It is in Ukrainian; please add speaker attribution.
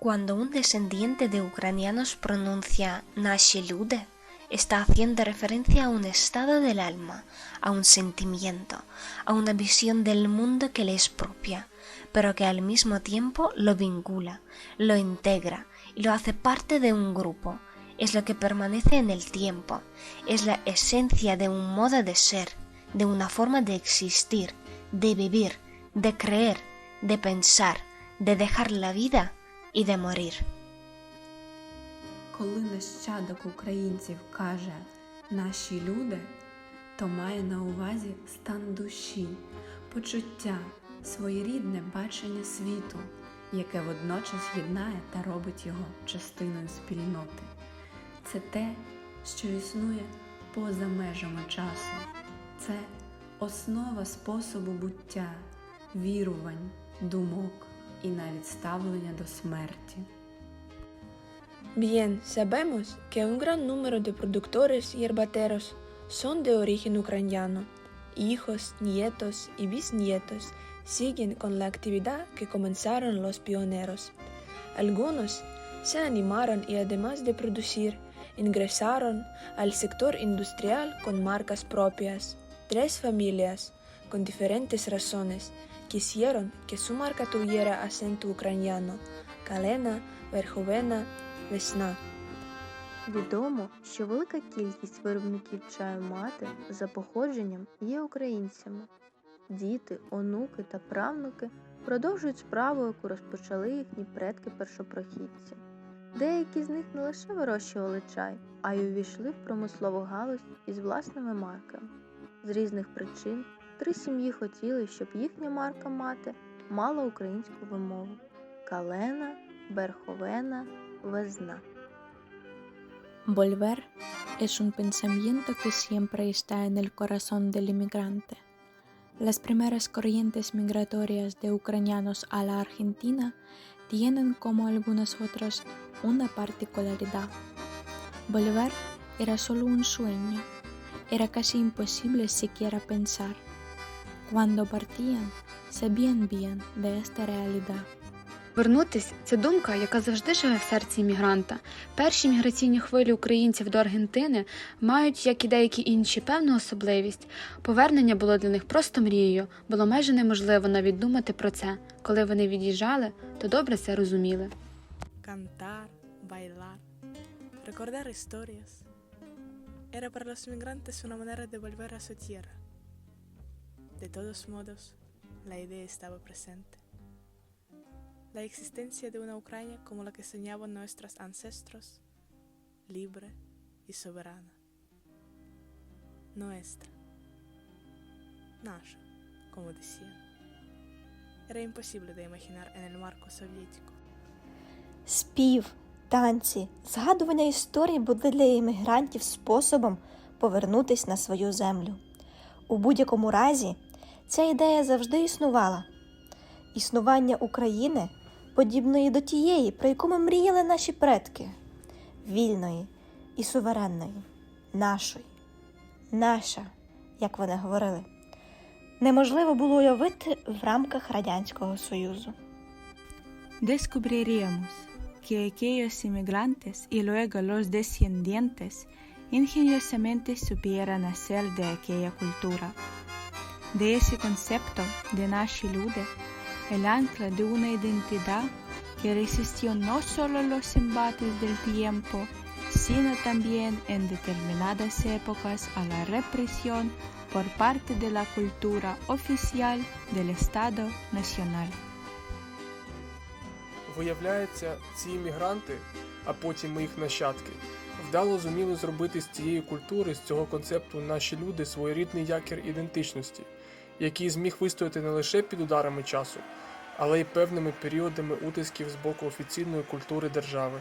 Speaker 1: Cuando un descendiente de ucranianos pronuncia nashilude, está haciendo referencia a un estado del alma, a un sentimiento, a una visión del mundo que le es propia, pero que al mismo tiempo lo vincula, lo integra y lo hace parte de un grupo. Es lo que permanece en el tiempo, es la esencia de un modo de ser, de una forma de existir, de vivir, de creer, de pensar, de dejar la vida y de morir.
Speaker 2: Коли нащадок українців каже наші люди, то має на увазі стан душі, почуття, своєрідне бачення світу, яке водночас єднає та робить його частиною спільноти. Це те, що існує поза межами часу. Це основа способу буття, вірувань, думок і навіть ставлення до смерті.
Speaker 3: Bien, sabemos que un gran número de productores yerbateros son de origen ucraniano. Hijos, nietos y bisnietos siguen con la actividad que comenzaron los pioneros. Algunos se animaron y además de producir, ingresaron al sector industrial con marcas propias. Tres familias, con diferentes razones, quisieron que su marca tuviera acento ucraniano. Kalena, Verjovena, Весна.
Speaker 4: Відомо, що велика кількість виробників чаю мати за походженням є українцями. Діти, онуки та правнуки продовжують справу, яку розпочали їхні предки-першопрохідці. Деякі з них не лише вирощували чай, а й увійшли в промислову галузь із власними марками. З різних причин три сім'ї хотіли, щоб їхня марка мати мала українську вимову Калена, Берховена, Везна.
Speaker 5: Volver es un pensamiento que siempre está en el corazón del inmigrante. Las primeras corrientes migratorias de ucranianos a la Argentina tienen como algunas otras una particularidad. Volver era solo un sueño, era casi imposible siquiera pensar. Cuando partían, sabían bien de esta realidad.
Speaker 6: Вернутись це думка, яка завжди живе в серці іммігранта. Перші міграційні хвилі українців до Аргентини мають, як і деякі інші, певну особливість. Повернення було для них просто мрією, було майже неможливо навіть думати про це. Коли вони від'їжджали, то добре це розуміли.
Speaker 7: cantar, bailar, recordar historias. Era para los migrantes una manera de volver a su tierra. De todos modos, la idea estaba presente. La existencia de una Ucrania como la que soñaban nuestros ancestros, libre y soberana. Nuestra. Naša, como decían. Era imposible de imaginar en el marco soviético.
Speaker 8: Спів, танці, згадування історій були для іммігрантів способом повернутись на свою землю. У будь-якому разі, ця ідея завжди існувала. Існування України подібної до тієї, про яку ми мріяли наші предки вільної і суверенної, нашої, наша, як вони говорили, неможливо було уявити в рамках Радянського Союзу.
Speaker 9: descubriríamos que aquellos inmigrantes y luego los descendientes ingeniosamente supieran hacer de aquella cultura. De ese concepto de Nashi Lude, el ancla de una identidad que resistió no solo los embates del tiempo, sino también en determinadas épocas a la represión por parte de la cultura oficial del Estado Nacional.
Speaker 10: Виявляється, ці іммігранти, а потім і їх нащадки, вдало зуміли зробити з цієї культури, з цього концепту наші люди своєрідний якір ідентичності, який зміг вистояти не лише під ударами часу, але й певними періодами утисків з боку офіційної культури держави.